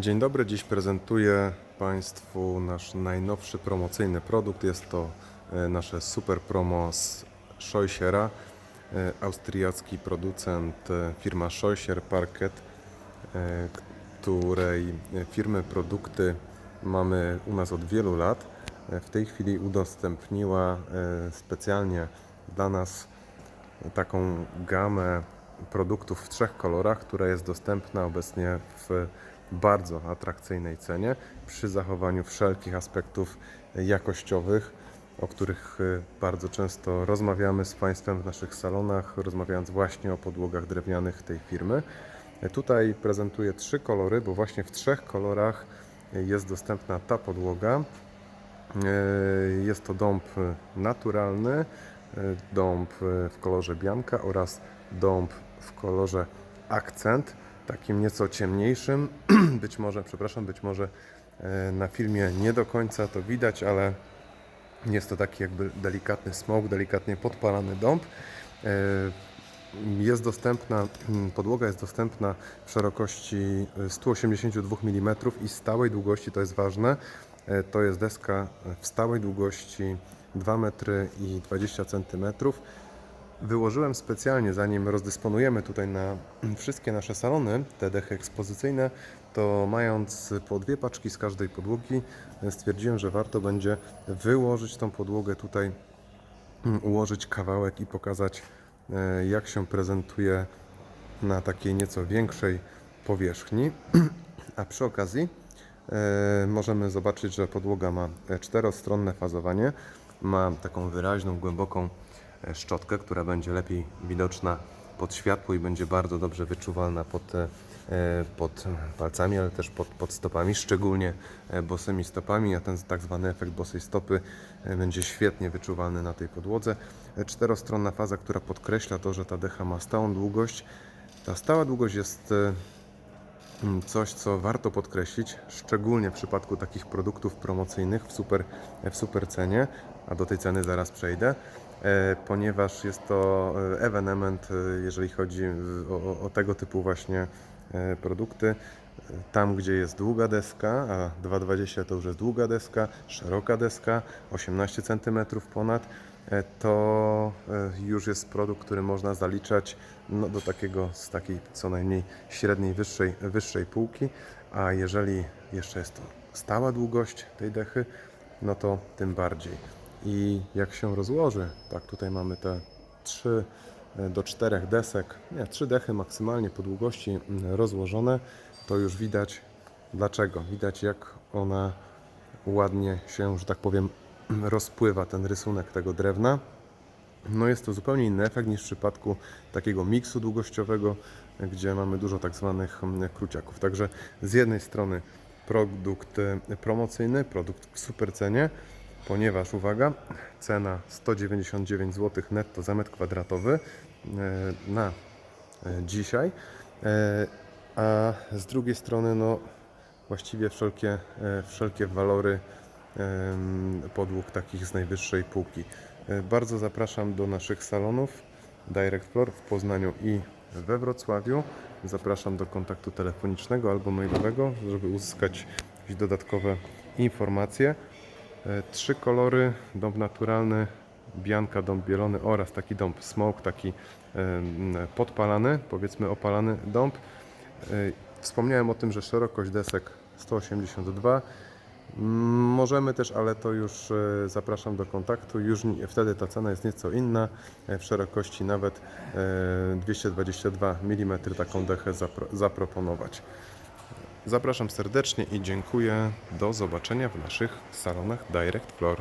Dzień dobry, dziś prezentuję Państwu nasz najnowszy promocyjny produkt. Jest to e, nasze super promo z Scheuchera, e, austriacki producent e, firma Scheucher Parket, której firmy produkty mamy u nas od wielu lat. W tej chwili udostępniła specjalnie dla nas taką gamę produktów w trzech kolorach, która jest dostępna obecnie w bardzo atrakcyjnej cenie przy zachowaniu wszelkich aspektów jakościowych, o których y, bardzo często rozmawiamy z Państwem w naszych salonach, rozmawiając właśnie o podłogach drewnianych tej firmy. Y, Tutaj prezentuję trzy kolory, bo właśnie w trzech kolorach y, jest dostępna ta podłoga. E, Jest to dąb naturalny, e, dąb w kolorze bianka oraz dąb w kolorze akcent, takim nieco ciemniejszym. Być może, przepraszam, być może e, na filmie nie do końca to widać, ale jest to taki jakby delikatny smok, delikatnie podpalany dąb. E, Jest dostępna, mm, podłoga jest dostępna w szerokości e, 182 mm i stałej długości, to jest ważne, e, to jest deska w stałej długości 2 metry i 20 cm. Wyłożyłem specjalnie, zanim rozdysponujemy tutaj na wszystkie nasze salony, te dechy ekspozycyjne, to mając po dwie paczki z każdej podłogi, stwierdziłem, że warto będzie wyłożyć tą podłogę tutaj mm, ułożyć kawałek i pokazać, e, jak się prezentuje na takiej nieco większej powierzchni. A przy okazji e, możemy zobaczyć, że podłoga ma czterostronne fazowanie, ma taką wyraźną, głęboką szczotkę, która będzie lepiej widoczna pod światło i będzie bardzo dobrze wyczuwalna pod, e, pod palcami, ale też pod, pod stopami, szczególnie e, bosymi stopami, a ten tak zwany efekt bosej stopy e, będzie świetnie wyczuwalny na tej podłodze. E, Czterostronna faza, która podkreśla to, że ta decha ma stałą długość. Ta stała długość jest e, Coś, co warto podkreślić, szczególnie w przypadku takich produktów promocyjnych w super, w super cenie, a do tej ceny zaraz przejdę, e, ponieważ jest to e, ewenement, e, jeżeli chodzi o, o- tego typu właśnie e, produkty. E, Tam, gdzie jest długa deska, a 2,20 to już jest długa deska, szeroka deska, 18 cm ponad, e, to e, już jest produkt, który można zaliczać no, do takiego, z takiej co najmniej średniej, wyższej, wyższej półki, a jeżeli jeszcze jest to stała długość tej dechy, no to tym bardziej. I jak się rozłoży, tak tutaj mamy te 3 do 4 desek, nie, 3 dechy maksymalnie po długości mm, rozłożone, to już widać dlaczego. Widać jak ona ładnie się, że tak powiem, rozpływa ten rysunek tego drewna. No jest to zupełnie inny efekt niż w przypadku takiego miksu długościowego, gdzie mamy dużo tak zwanych mm, kruciaków. Także z jednej strony produkt e, promocyjny, produkt w super cenie, ponieważ uwaga, cena 199 zł netto za metr kwadratowy e, na e, dzisiaj, E, a z drugiej strony no właściwie wszelkie, wszelkie walory podłóg takich z najwyższej półki. Bardzo zapraszam do naszych salonów Direct Floor w Poznaniu i we Wrocławiu. Zapraszam do kontaktu telefonicznego albo mailowego, żeby uzyskać jakieś dodatkowe informacje. E, Trzy kolory, dąb naturalny, bianka, dąb bielony oraz taki dąb smoke, taki podpalany, powiedzmy opalany dąb. E, Wspomniałem o tym, że szerokość desek 182. Mm, Możemy też, ale to już e, zapraszam do kontaktu. Już wtedy ta cena jest nieco inna. W szerokości nawet e, 222 mm taką dechę zapro, zaproponować. Zapraszam serdecznie i dziękuję. Do zobaczenia w naszych salonach Direct Floor.